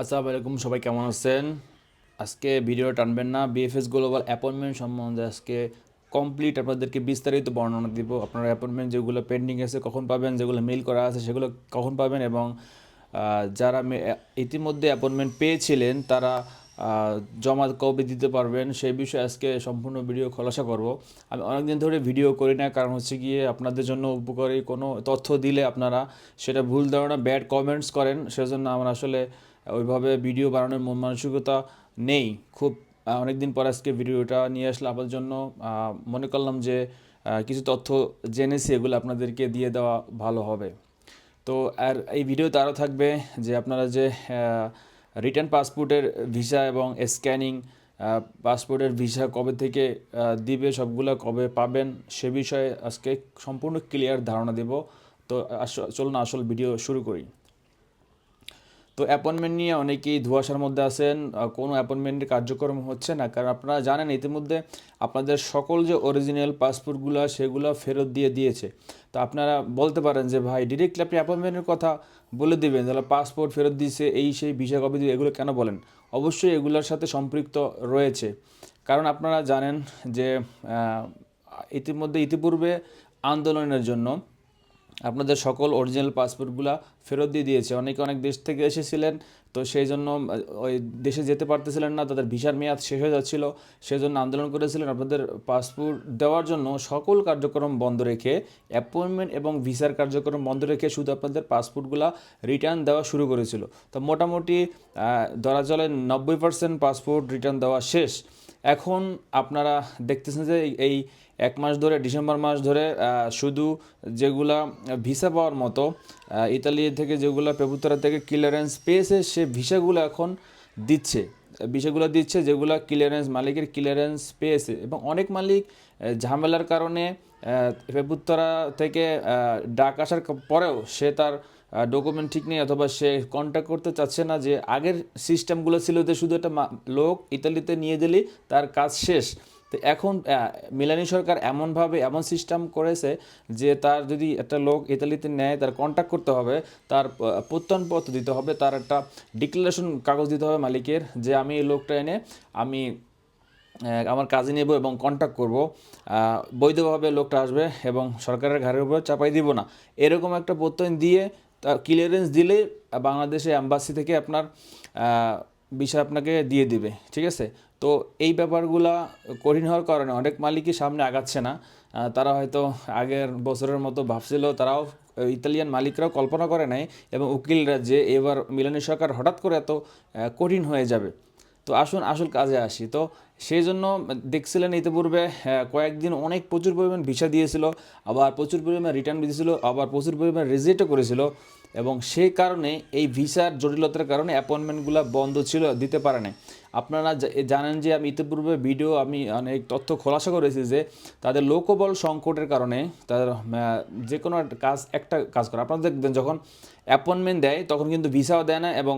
আসসালামু আলাইকুম, সবাই কেমন আছেন? আজকে ভিডিও টানবেন না। বিএফএস গ্লোবাল অ্যাপয়েন্টমেন্ট সম্বন্ধে আজকে কমপ্লিট আপনাদেরকে বিস্তারিত বর্ণনা দিব। আপনারা অ্যাপয়েন্টমেন্ট যেগুলো পেন্ডিং আছে, কখন পাবেন, যেগুলো মেল করা আছে, সেগুলো কখন পাবেন এবং যারা ইতিমধ্যে অ্যাপয়েন্টমেন্ট পেয়েছিলেন, তারা জমা কবে দিতে পারবেন। সেই বিষয়ে আজকে সম্পূর্ণ ভিডিও খোলাসা করব। আমি অনেকদিন ধরে ভিডিও করি না, কারণ হচ্ছে গিয়ে আপনাদের জন্য উপকারী কোনো তথ্য দিলে আপনারা সেটা ভুল ধারণা ব্যাড কমেন্টস করেন। সেজন্য আমার আসলে ওইভাবে ভিডিও বানানোর মন মানসিকতা নেই। খুব অনেক দিন পর আজকে ভিডিওটা নিয়ে আসলে আপনার জন্য মনে করলাম যে কিছু তথ্য জেনেছি, এগুলো আপনাদেরকে দিয়ে দেওয়া ভালো হবে। তো, আর এই ভিডিওতে আরও থাকবে যে, আপনারা যে রিটার্ন পাসপোর্টের ভিসা এবং স্ক্যানিং পাসপোর্টের ভিসা কবে থেকে দিবে, সবগুলো কবে পাবেন, সে বিষয়ে আজকে সম্পূর্ণ ক্লিয়ার ধারণা দেব। তো চলুন আসল ভিডিও শুরু করি। তো অ্যাপয়েন্টমেন্ট নিয়ে অনেকেই ধোঁয়াশার মধ্যে আছেন কোনো অ্যাপয়েন্টমেন্টের কার্যক্রম হচ্ছে না। কারণ আপনারা জানেন, ইতিমধ্যে আপনাদের সকল যে অরিজিনাল পাসপোর্টগুলো সেগুলো ফেরত দিয়ে দিয়েছে। তো আপনারা বলতে পারেন যে, ভাই ডিরেক্টলি আপনি অ্যাপয়েন্টমেন্টের কথা বলে দিবেন, তাহলে পাসপোর্ট ফেরত দিয়েছে এই সেই ভিসা কপি দিয়ে এগুলো কেন বলেন? অবশ্যই এগুলোর সাথে সম্পৃক্ত রয়েছে। কারণ আপনারা জানেন যে ইতিমধ্যে ইতিপূর্বে আন্দোলনের জন্য আপনাদের সকল অরিজিনাল পাসপোর্টগুলো ফেরত দিয়ে দিয়েছে। অনেকে অনেক দেশ থেকে এসেছিলেন, তো সেই জন্য ওই দেশে যেতে পারতেছিলেন না, তাদের ভিসার মেয়াদ শেষ হয়ে যাচ্ছিল, সেই জন্য আন্দোলন করেছিলেন। আপনাদের পাসপোর্ট দেওয়ার জন্য সকল কার্যক্রম বন্ধ রেখে অ্যাপয়েন্টমেন্ট এবং ভিসার কার্যক্রম বন্ধ রেখে শুধু আপনাদের পাসপোর্টগুলো রিটার্ন দেওয়া শুরু করেছিল। তো মোটামুটি ধরা চলে নব্বই পার্সেন্ট পাসপোর্ট রিটার্ন দেওয়া শেষ। এখন আপনারা দেখতেছেন যে এই- এক মাস ধরে, ডিসেম্বর মাস ধরে শুধু যেগুলা ভিসা পাওয়ার মতো ইতালি থেকে যেগুলো পেপুতরা থেকে ক্লিয়ারেন্স পেয়েছে, সে ভিসাগুলো এখন দিচ্ছে। ভিসাগুলো দিচ্ছে যেগুলো ক্লিয়ারেন্স মালিকের ক্লিয়ারেন্স পেয়েছে। এবং অনেক মালিক ঝামেলার কারণে পেপুতরা থেকে ডাক আসার পরেও সে তার ডকুমেন্ট ঠিক নেই অথবা সে কন্ট্যাক্ট করতে চাচ্ছে না যে আগের সিস্টেমগুলো ছিল যে শুধু একটা লোক ইতালিতে নিয়ে দিলেই তার কাজ শেষ। তো এখন মিলানি সরকার এমনভাবে এমন সিস্টেম করেছে যে তার যদি একটা লোক ইতালিতে নেয়, তার কন্ট্যাক্ট করতে হবে, তার প্রত্যয়নপত্র দিতে হবে, তার একটা ডিক্লারেশন কাগজ দিতে হবে মালিকের যে আমি এই লোকটা এনে আমি আমার কাজে নেব এবং কন্ট্যাক্ট করব। বৈধভাবে লোকটা আসবে এবং সরকারের ঘাড়ের উপর চাপাই দিব না। এরকম একটা প্রত্যয়ন দিয়ে ক্লিয়ারেন্স দিলে বাংলাদেশে অ্যাম্বাসি থেকে আপনার বিষয় আপনাকে দিয়ে দিবে, ঠিক আছে? তো এই ব্যাপারগুলা কঠিন হওয়ার কারণে অনেক মালিকই সামনে আগাচ্ছে না। তারা হয়তো আগের বছরের মতো ভাবছিল, তারাও ইতালিয়ান মালিকরাও কল্পনা করে নাই এবং উকিলরা যে এবার মিলানি সরকার হঠাৎ করে এত কঠিন হয়ে যাবে। তো আসুন, আসল কাজে আসি। তো সেই জন্য দেখছিলেন ইতিপূর্বে কয়েকদিন অনেক প্রচুর পরিমাণ ভিসা দিয়েছিল, আবার প্রচুর পরিমাণ রিটার্ন দিয়েছিল, আবার প্রচুর পরিমাণ রিজেক্টও করেছিল। এবং সেই কারণে এই ভিসার জটিলতার কারণে অ্যাপয়েন্টমেন্টগুলো বন্ধ ছিল, দিতে পারে নাই। আপনারা জানেন যে আমি ইতিপূর্বে ভিডিও, আমি অনেক তথ্য খোলাসা করেছি যে তাদের লোকবল সংকটের কারণে তাদের যে কোনো কাজ, একটা কাজ করে। আপনারা দেখবেন যখন অ্যাপয়েন্টমেন্ট দেয়, তখন কিন্তু ভিসাও দেয় না এবং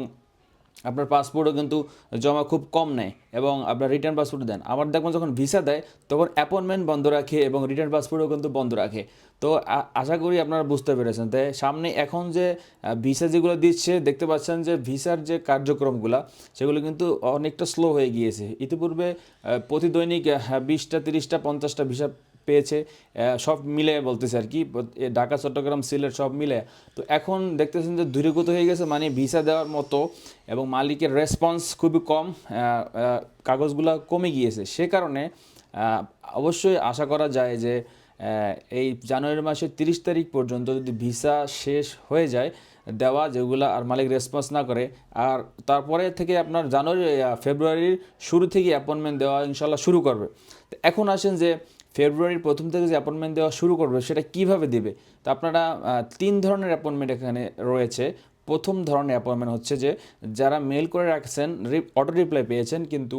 আপনার পাসপোর্টও কিন্তু জমা খুব কম নেয়। এবং আপনার রিটার্ন পাসপোর্ট দেন। আবার দেখবেন যখন ভিসা দেয়, তখন অ্যাপয়েন্টমেন্ট বন্ধ রাখে এবং রিটার্ন পাসপোর্টও কিন্তু বন্ধ রাখে। তো আশা করি আপনারা বুঝতে পেরেছেন। তাই সামনে এখন যে ভিসা যেগুলো দিচ্ছে, দেখতে পাচ্ছেন যে ভিসার যে কার্যক্রমগুলো, সেগুলো কিন্তু অনেকটা স্লো হয়ে গিয়েছে। ইতিপূর্বে প্রতি দৈনিক বিশটা, তিরিশটা, পঞ্চাশটা ভিসা পেয়েছে। সব মিলে বলতেছে আর কি ঢাকা, চট্টগ্রাম, সিলেট সব মিলে। তো এখন দেখতেছেন যে দূরীভূত হয়ে গেছে মানে ভিসা দেওয়ার মতো এবং মালিকের রেসপন্স খুবই কম। কাগজগুলো কমে গিয়েছে। সে কারণে অবশ্যই আশা করা যায় যে এই জানুয়ারি মাসের তিরিশ তারিখ পর্যন্ত যদি ভিসা শেষ হয়ে যায়, দেওয়া যেগুলো আর মালিক রেসপন্স না করে, আর তারপরে থেকে আপনার জানুয়ারি ফেব্রুয়ারির শুরু থেকে অ্যাপয়েন্টমেন্ট দেওয়া ইনশাল্লাহ শুরু করবে। তো এখন আসেন যে, ফেব্রুয়ারির প্রথম থেকে যে অ্যাপয়েন্টমেন্ট দেওয়া শুরু করবে, সেটা কীভাবে দেবে? তো আপনারা তিন ধরনের অ্যাপয়েন্টমেন্ট এখানে রয়েছে। প্রথম ধরনের অ্যাপয়েন্টমেন্ট হচ্ছে যে, যারা মেল করে রাখছেন অটো রিপ্লাই পেয়েছেন, কিন্তু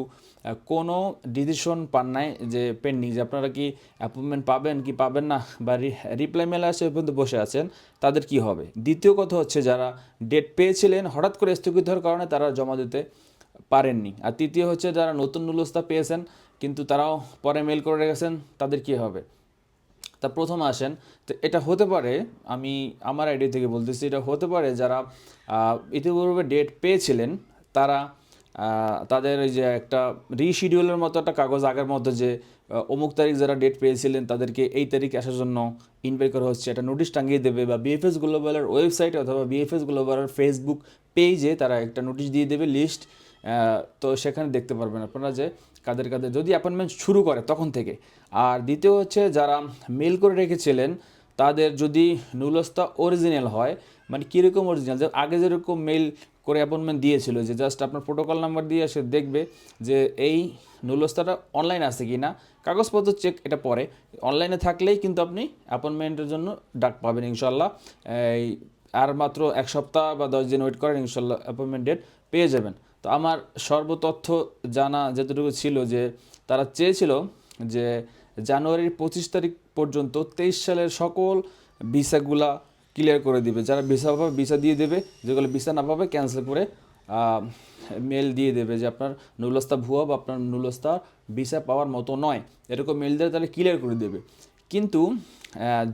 কোনো ডিসিশন পান নাই যে পেন্ডিং যে আপনারা কি অ্যাপয়েন্টমেন্ট পাবেন, কি পাবেন না, বা রিপ্লাই মেলে আসে পর্যন্ত বসে আছেন, তাদের কি হবে? দ্বিতীয় কথা হচ্ছে যারা ডেট পেয়েছিলেন, হঠাৎ করে স্থগিত হওয়ার কারণে তারা জমা দিতে পারেননি। আর তৃতীয় হচ্ছে যারা নতুন নুলস্তা পেয়েছেন, কিন্তু তারাও পরে মেল করে রেখেছেন, তাদের কি হবে? তা প্রথম আসেন। তো এটা হতে পারে, আমি আমার আইডিয়া থেকে বলতেছি, এটা হতে পারে যারা ইতিপূর্বে ডেট পেয়েছিলেন, তারা তাদের এই যে একটা রিশিডিউলের মতো একটা কাগজ আগের মতো যে অমুক তারিখ যারা ডেট পেয়েছিলেন, তাদেরকে এই তারিখে আসার জন্য ইনভাইট করা হচ্ছে, একটা নোটিশ টাঙিয়ে দেবে বা বিএফএস গ্লোবালের ওয়েবসাইটে অথবা বিএফএস গ্লোবালের ফেসবুক পেজে তারা একটা নোটিশ দিয়ে দেবে লিস্ট তো সেখানে দেখতে পারবেন আপনারা যে কাদের কাদের যদি অ্যাপয়েন্টমেন্ট শুরু করে তখন থেকে। আর দ্বিতীয় হচ্ছে যারা মেল করে রেখেছিলেন, তাদের যদি নুলস্তা অরিজিনাল হয় মানে কীরকম অরিজিনাল যে আগে যেরকম মেল করে অ্যাপয়েন্টমেন্ট দিয়েছিল, যে জাস্ট আপনার প্রোটোকল নাম্বার দিয়ে সে দেখবে যে এই নুলস্তাটা অনলাইন আছে কি না কাগজপত্র চেক এটা পরে। অনলাইনে থাকলেই কিন্তু আপনি অ্যাপয়েন্টমেন্টের জন্য ডাক পাবেন ইনশাল্লাহ। এই আর মাত্র এক সপ্তাহ বা দশ দিন ওয়েট করেন, ইনশাল্লাহ অ্যাপয়েন্টমেন্ট ডেট পেয়ে যাবেন। তো আমার সর্বতথ্য জানা যেতটুকু ছিল যে তারা চেয়েছিল যে জানুয়ারির পঁচিশ তারিখ পর্যন্ত তেইশ সালের সকল ভিসাগুলা ক্লিয়ার করে দিবে। যারা ভিসা পাবে, ভিসা দিয়ে দেবে। যেগুলো ভিসা না পাবে ক্যান্সেল করে মেল দিয়ে দেবে যে আপনার নুলস্তা ভুয়া বা আপনার নুলস্তা ভিসা পাওয়ার মতো নয়। এরকম মেল দিয়ে তাহলে ক্লিয়ার করে দেবে। কিন্তু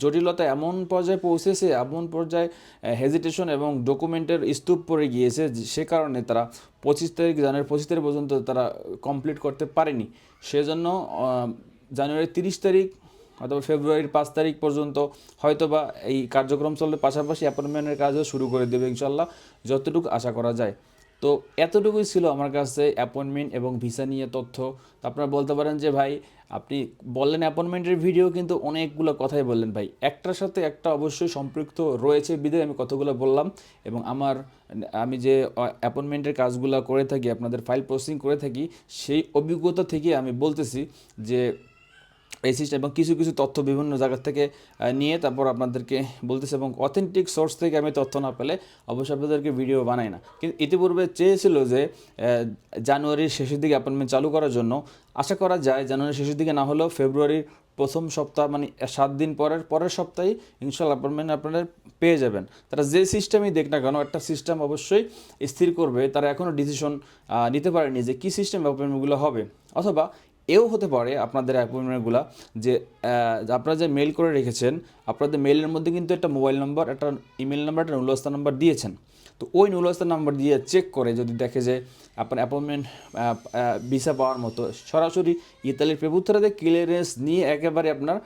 জটিলতা এমন পর্যায়ে পৌঁছেছে, এমন পর্যায়ে হেজিটেশন এবং ডকুমেন্টের স্তূপ পড়ে গিয়েছে সে কারণে তারা পঁচিশ তারিখ, জানুয়ারি পঁচিশ তারিখ পর্যন্ত তারা কমপ্লিট করতে পারেনি। সেজন্য জানুয়ারি তিরিশ তারিখ অথবা ফেব্রুয়ারির পাঁচ তারিখ পর্যন্ত হয়তোবা এই কার্যক্রম চললে পাশাপাশি অ্যাপয়েন্টমেন্টের কাজও শুরু করে দেবে ইনশাল্লাহ যতটুকু আশা করা যায়। তো এতটুকুই ছিল আমার কাছে অ্যাপয়েন্টমেন্ট এবং ভিসা নিয়ে তথ্য। তো আপনারা বলতে পারেন যে, ভাই, আপনি বললেন অ্যাপয়েন্টমেন্টের ভিডিও কিন্তু অনেকগুলো কথাই বললেন ভাই। একটার সাথে একটা অবশ্যই সম্পৃক্ত রয়েছে বিধে আমি কতগুলো বললাম এবং আমার, আমি যে অ্যাপয়েন্টমেন্টের কাজগুলো করে থাকি, আপনাদের ফাইল প্রসেসিং করে থাকি, সেই অভিজ্ঞতা থেকে আমি বলতেছি যে এই সিস্টেম এবং কিছু কিছু তথ্য বিভিন্ন জায়গা থেকে নিয়ে তারপর আপনাদেরকে বলতেছে এবং অথেন্টিক সোর্স থেকে আমি তথ্য না পেলে অবশ্যই আপনাদেরকে ভিডিও বানাই না। কিন্তু ইতিপূর্বে চেয়েছিল যে জানুয়ারির শেষের দিকে অ্যাপয়েন্টমেন্ট চালু করার জন্য। আশা করা যায় জানুয়ারির শেষের দিকে না হলেও ফেব্রুয়ারির প্রথম সপ্তাহ মানে সাত দিন পরের পরের সপ্তাহে ইনশাল্লাহ অ্যাপয়েন্টমেন্ট আপনারা পেয়ে যাবেন। তারা যে সিস্টেমই দেখ না কেন, একটা সিস্টেম অবশ্যই স্থির করবে। তারা এখনও ডিসিশন নিতে পারেনি যে কী সিস্টেম অ্যাপয়েন্টমেন্টগুলো হবে। অথবা এও হতে পারে আপনাদের অ্যাপয়েন্টমেন্টগুলো যে আপনারা যে মেল করে রেখেছেন, আপনাদের মেলের মধ্যে কিন্তু একটা মোবাইল নাম্বার একটা ইমেল নাম্বার একটা নুলস্তা নাম্বার দিয়েছেন। তো ওই নুলস্তা নাম্বার দিয়ে চেক করে যদি দেখে যে আপনার অ্যাপয়েন্টমেন্ট ভিসা পাওয়ার মতো, সরাসরি ইতালির পেপুত্রাতে ক্লিয়ারেন্স নিয়ে একেবারে আপনার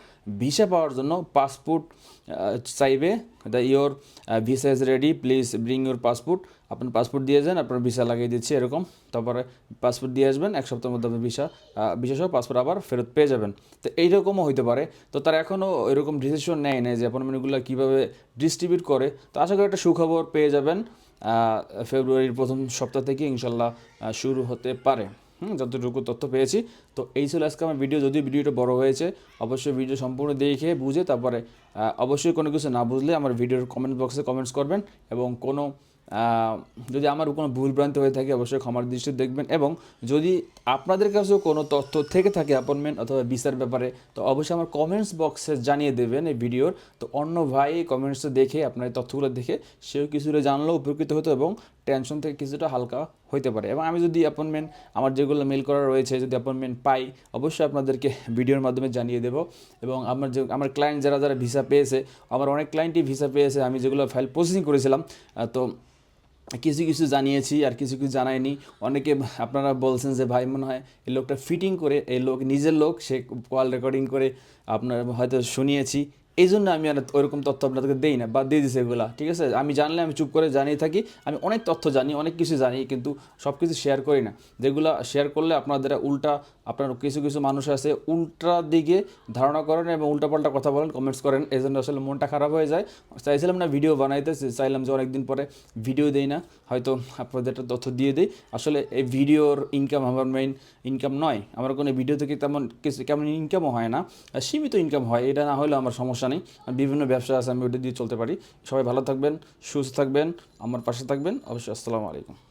ভিসা পাওয়ার জন্য পাসপোর্ট চাইবে। The your visa is ready please bring your passport আপনার পাসপোর্ট দিয়ে যান, আপনার ভিসা লাগিয়ে দিচ্ছি, এরকম। তারপরে পাসপোর্ট দিয়ে আসবেন, এক সপ্তাহের মধ্যে আপনি ভিসা ভিসা সহ পাসপোর্ট আবার ফেরত পেয়ে যাবেন। তো এইরকমও হইতে পারে। তো তারা এখনও এরকম ডিসিশন নেয় নাই যে অ্যাপয়েন্টমেন্টগুলো কীভাবে ডিস্ট্রিবিউট করে। তো আশা করি একটা সুখবর পেয়ে যাবেন। ফেব্রুয়ারির প্রথম সপ্তাহ থেকে ইনশাল্লাহ শুরু হতে পারে। হুম, যতটুকু তথ্য পেয়েছি। তো এই ছিল আজকে আমার ভিডিও যদি ভিডিওটা বড় হয়েছে, অবশ্যই ভিডিও সম্পূর্ণ দেখে বুঝে তারপরে অবশ্যই কোনো কিছু না বুঝলে আমার ভিডিওর কমেন্ট বক্সে কমেন্টস করবেন এবং কোনো যদি আমার কোনো ভুল ভ্রান্তি হয়ে থাকে, অবশ্যই ক্ষমার দৃষ্টি দেখবেন এবং যদি আপনাদের কাছেও কোনো তথ্য থেকে থাকে অ্যাপয়েন্টমেন্ট অথবা ভিসার ব্যাপারে, তো অবশ্যই আমার কমেন্টস বক্সে জানিয়ে দেবেন এই ভিডিওর। তো অন্য ভাই কমেন্টসে দেখে, আপনার তথ্যগুলো দেখে, সেও কিছুটা জানলেও উপকৃত হতো এবং টেনশন থেকে কিছুটা হালকা হইতে পারে। এবং আমি যদি অ্যাপয়েন্টমেন্ট আমার যেগুলো মেল করা রয়েছে, যদি অ্যাপয়েন্টমেন্ট পাই, অবশ্যই আপনাদেরকে ভিডিওর মাধ্যমে জানিয়ে দেবো। এবং আমার যে, আমার ক্লায়েন্ট যারা যারা ভিসা পেয়েছে, আমার অনেক ক্লায়েন্টই ভিসা পেয়েছে, আমি যেগুলো ফাইল প্রসেসিং করেছিলাম তো কিছু কিছু জানিয়েছি আর কিছু কিছু জানায়নি। অনেকে আপনারা বলছেন যে, ভাই, মনে হয় এই লোকটা ফিটিং করে, এই লোক নিজের লোক, সে কল রেকর্ডিং করে আপনার হয়তো শুনিয়েছি। এই জন্য আমি আর ওইরকম তথ্য আপনাদেরকে দেই না বা দিয়ে দিছি এগুলা, ঠিক আছে? আমি জানলে আমি চুপ করে জানিয়ে থাকি, আমি অনেক তথ্য জানি, অনেক কিছু জানি, কিন্তু সব কিছু শেয়ার করি না। যেগুলো শেয়ার করলে আপনাদের উল্টা, আপনার কিছু কিছু মানুষ আছে, উল্টা দিকে ধারণা করেন এবং উল্টাপাল্টা কথা বলেন কমেন্টস করেন এই জন্য আসলে মনটা খারাপ হয়ে যায়। চাইছিলাম না ভিডিও বানাইতে চাইলাম যে অনেকদিন পরে ভিডিও দেই না, হয়তো আপনাদের একটা তথ্য দিয়ে দিই। আসলে এই ভিডিওর ইনকাম আমার মেইন ইনকাম নয়, আমার কোনো ভিডিও থেকে তেমন কিছু, কেমন ইনকামও হয় না, সীমিত ইনকাম হয়, এটা না হলেও আমার সমস্যা নেই। বিভিন্ন ব্যবসা আছে, আমি ওটা দিয়ে চলতে পারি। সবাই ভালো থাকবেন, সুস্থ থাকবেন, আমার পাশে থাকবেন। অবশ্যই আসসালামু আলাইকুম।